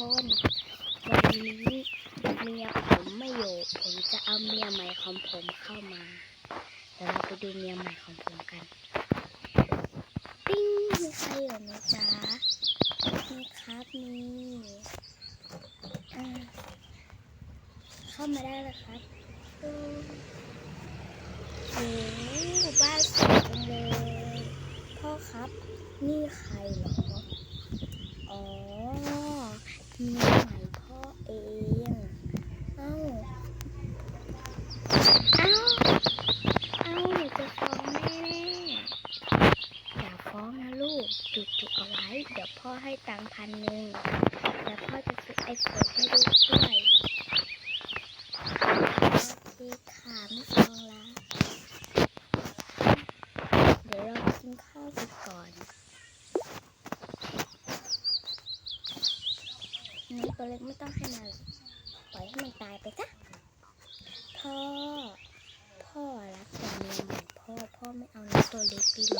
คนวันนี้เมียผมไม่อยู่ ผมจะเอาเมียใหม่ของผมเข้ามาเดี๋ยวเราไปดูเมียใหม่ของผมกันปิ้งมีใครอยู่ไหมจ๊ะมีครับมีเข้ามาได้เลยครับดูโอ้โหบ้านสวยจังเลยพ่อครับนี่ใครเหรอ มีใหม่พ่อเอง เอ้า เอ้า เอ้าหนูจะฟ้องแม่อย่าฟ้องนะลูก จุดจุดเอาไว้ เดี๋ยวพ่อให้ตังค์พันหนึ่งแล้วพ่อจะซื้อไอโฟนให้ลูกด้วยโอเคค่ะไม่ฟ้องละเดี๋ยวเรากินข้าวกันก่อน นี่ตัวเล็กไม่ต้องให้มันหรอกปล่อยให้มันตายไปซะพ่อ พ่อรักแต่เมียเหม่พ่อ พ่อไม่เอาน้ตัวเล็กดีหรอ